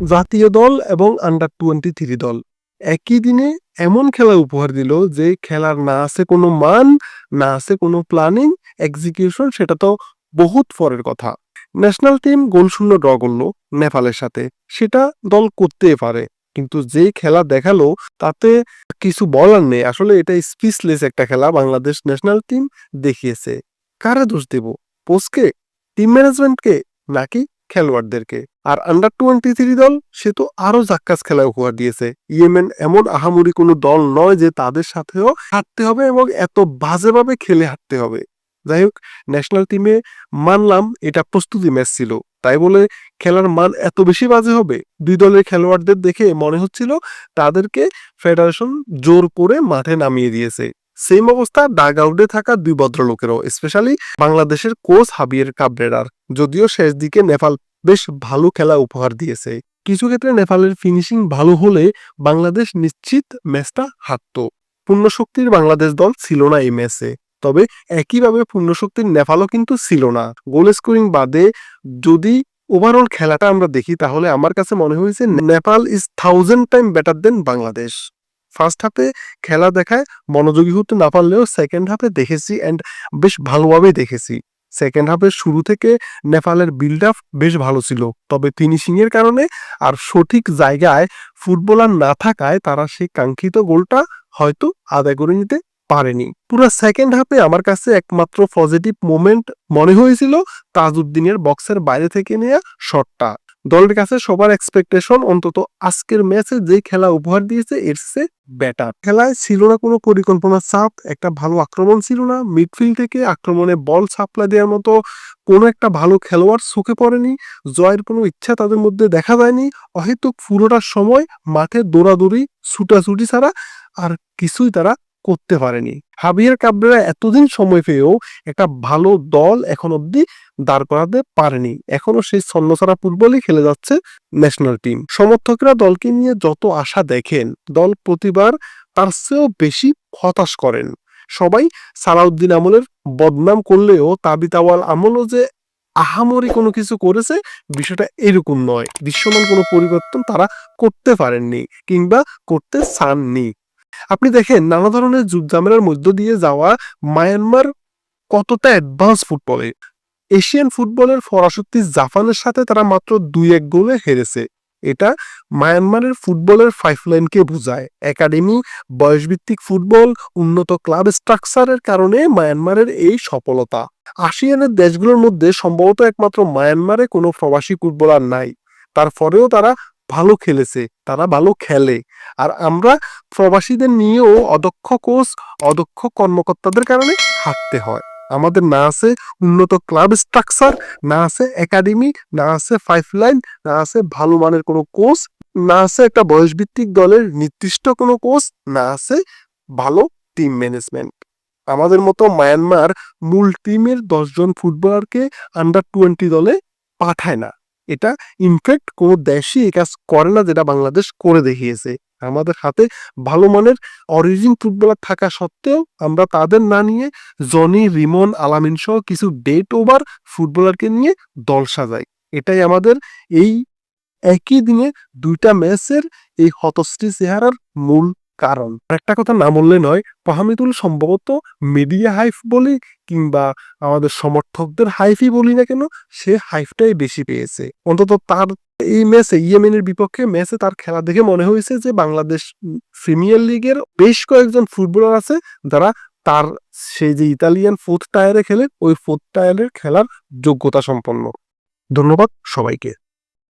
জাতীয় দল এবং আন্ডার টোয়েন্টি থ্রি দল। একই দিনে এমন খেলা উপহার দিল যে খেলার না আছে কোনো মান, না আছে কোনো প্ল্যানিং এক্সিকিউশন সেটা তো বহুত পরের কথা। ন্যাশনাল টিম গোলশূন্য ড্র করল নেপালের সাথে। সেটা দল করতেই পারে। কিন্তু যে খেলা দেখাল, তাতে কিছু বলার নেই। আসলে এটা স্পিচলেস একটা খেলা বাংলাদেশ ন্যাশনাল টিম দেখিয়েছে। কারা দোষ দেব? পোস্টকে টিম ম্যানেজমেন্টকে নাকি খেলোয়াড়দেরকে? আর আন্ডার টোয়েন্টি থ্রি দল, সে তো আরও জাক্কাস খেলা উপহার দিয়েছে। ইয়েমেন এমন আহামরি কোনো দল নয় যে তাদের সাথেও হারতে হবে এবং এত বাজেভাবে খেলে হারতে হবে। যাই হোক ন্যাশনাল টিমে মানলাম এটা প্রস্তুতি ম্যাচ ছিল। তাই বলে খেলার মান এত বেশি বাজে হবে? দুই দলের খেলোয়াড়দের দেখে মনে হচ্ছিল তাদেরকে ফেডারেশন জোর করে মাঠে নামিয়ে দিয়েছে। সেম অবস্থা ডাগ আউটে থাকা দুই ভদ্রলোকেরও স্পেশালি বাংলাদেশের কোচ হাবিয়ের কাবরেরার। যদিও শেষ দিকে নেপাল বেশ ভালো খেলা উপহার দিয়েছে। কিছু ক্ষেত্রে নেপালের ফিনিশিং ভালো হলে বাংলাদেশ নিশ্চিত ম্যাচটা হারত। পূর্ণশক্তির বাংলাদেশ দল ছিল না এই ম্যাচে। তবে একইভাবে পূর্ণশক্তির নেপালও কিন্তু ছিল না। গোল স্কোরিং বাদে যদি ওভারঅল খেলাটা আমরা দেখি, তাহলে আমার কাছে মনে হয়েছে Nepal is thousand time better than Bangladesh. First হাফে খেলা দেখায় মনোযোগী হতে না পারলেও সেকেন্ড হাফে দেখেছি অ্যান্ড বেশ ভালোভাবে দেখেছি। সেকেন্ড হাফের শুরু থেকে নেপালের বিল্ড আপ বেশ ভালো ছিল। তবে ফিনিশিং এর কারণে আর সঠিক জায়গায় ফুটবলার না থাকায় তারা সেই কাঙ্ক্ষিত গোলটা হয়তো আদায় করে নিতে পারেনি। পুরো সেকেন্ড হাফে আমার কাছে একমাত্র পজিটিভ মোমেন্ট মনে হয়েছিল তাজউদ্দিনের বক্সের বাইরে থেকে নেওয়া শটটা দলের কাছে সবার এক্সপেকটেশন অন্তত আজকের ম্যাচে যে খেলা উপহার দিয়েছে, এর চেয়ে বেটার খেলায় ছিল না কোনো পরিকল্পনা চাপ একটা ভালো আক্রমণ ছিল না। মিডফিল্ড থেকে আক্রমণে বল সাপ্লাই দেওয়ার মতো কোনো একটা ভালো খেলোয়াড় চোখে পড়েনি। জয়ের কোনো ইচ্ছা তাদের মধ্যে দেখা যায়নি। অহেতুক পুরোটা সময় মাঠে দৌড়াদৌড়ি, ছুটাছুটি ছাড়া আর কিছুই তারা করতে পারেনি। হাবিয়ার কাবরেরা এতদিন সময় পেয়েও একটা ভালো দল এখন অব্দি দাঁড় করাতে পারেনি। এখনও সেই ছন্নছাড়া ফুটবলই খেলে যাচ্ছে ন্যাশনাল টিম সমর্থকরা দলকে নিয়ে যত আশা দেখেন, দল প্রতিবার তার চেয়েও বেশি হতাশ করেন। সবাই সালাউদ্দিন আমলের বদনাম করলেও তাবিতাওয়াল আমলও যে আহামরি কোনো কিছু করেছে, বিষয়টা এরকম নয়। দৃশ্যমান কোনো পরিবর্তন তারা করতে পারেননি কিংবা করতে চাননি। আপনি দেখেন, নানা ধরনের যুদ্ধজামেলার মধ্য দিয়ে যাওয়া মায়ানমার কতটা অ্যাডভান্স ফুটবলে এশিয়ান ফুটবলের ফরাসতি জাপানের সাথে তারা মাত্র দুই এক গোলে হেরেছে। এটা মায়ানমারের ফুটবলের লাইনকে বোঝায়। একাডেমি, বয়সভিত্তিক ফুটবল, উন্নত ক্লাব স্ট্রাকচারের কারণে মায়ানমারের এই সফলতা। আসিয়ানের দেশগুলোর মধ্যে সম্ভবত একমাত্র মায়ানমারে কোনো প্রবাসী ফুটবলার নাই। তারপরেও তারা ভালো খেলেছে, তারা ভালো খেলে। আর আমরা প্রবাসীদের নিয়েও অদক্ষ কোচ অদক্ষ কর্মকর্তাদের কারণে হাঁটতে হয়। আমাদের না আছে উন্নত ক্লাব স্ট্রাকচার না আছে একাডেমি না আছে ফাইভ লাইন না আছে ভালো মানের কোনো কোচ না আছে একটা বয়সভিত্তিক দলের নির্দিষ্ট কোনো কোচ না আছে ভালো টিম ম্যানেজমেন্ট আমাদের মতো মায়ানমার মূল টিমের দশজন ফুটবলারকে আন্ডার টোয়েন্টি দলে পাঠায় না। এটা ইনফ্যাক্ট কোনো দেশই এই কাজ করে না যেটা বাংলাদেশ করে দেখিয়েছে। আমাদের হাতে ভালো মানের অরিজিন ফুটবলার থাকা সত্ত্বেও আমরা তাদের না নিয়ে জনি, রিমন, আলামিন সহ কিছু ডেট ওভার ফুটবলারকে নিয়ে দল সাজাই। এটাই আমাদের এই একই দিনে দুইটা ম্যাচের এই হতশ্রী চেহারার মূল কারণ। একটা কথা না বললে নয়, পাহামিদুল সম্ভবত মিডিয়া হাইফ বলি কিংবা আমাদের সমর্থকদের হাইফই বলি না কেন, সে হাইফটাই বেশি পেয়েছে। অন্তত তার এই ম্যাচে, ইয়েমেনের বিপক্ষে ম্যাচে তার খেলা দেখে মনে হয়েছে যে বাংলাদেশ প্রিমিয়ার লিগের বেশ কয়েকজন ফুটবলার আছে যারা তার সেই যে ইতালিয়ান ফোর্থ টায়ারে খেলে, ওই ফোর্থ টায়ারের খেলার যোগ্যতা সম্পন্ন। ধন্যবাদ সবাইকে।